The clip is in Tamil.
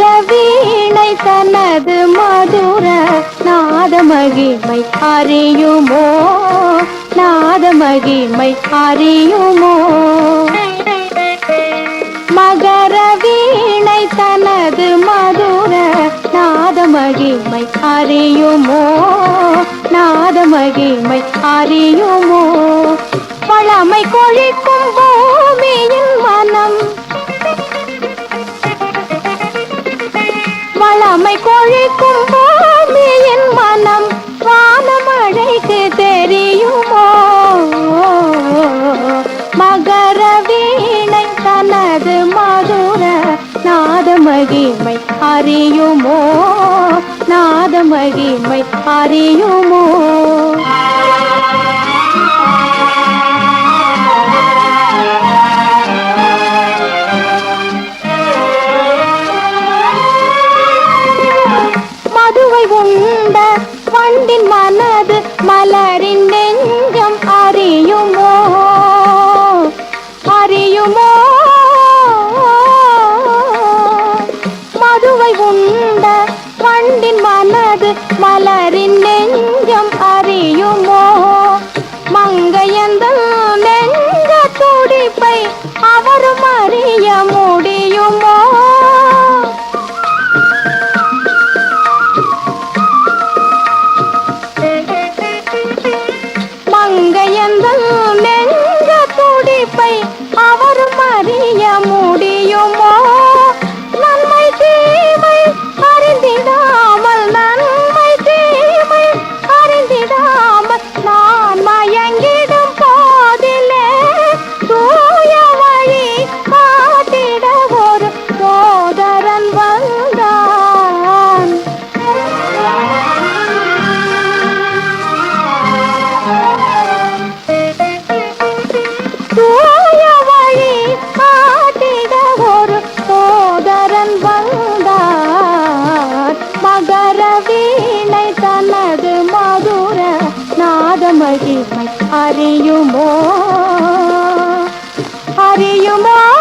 வீணை தனது மதுர நாத மகிமை அறியுமோ? நாத மகிமை அறியுமோ? மகர வீணை தனது மதுர நாத மகிமை அறியுமோ? நாத மகிமை அறியுமோ? பழமை கொழிக்கும் வளமை கொழிக்கும் என் மனம் வானம் அழைக்கு தெரியுமோ? மகர வீணை தனது மதுர நாத மகிமை அறியுமோ? நாத மகிமை அறியுமோ? ആ மகிமை அறியுமோ? அறியுமோ?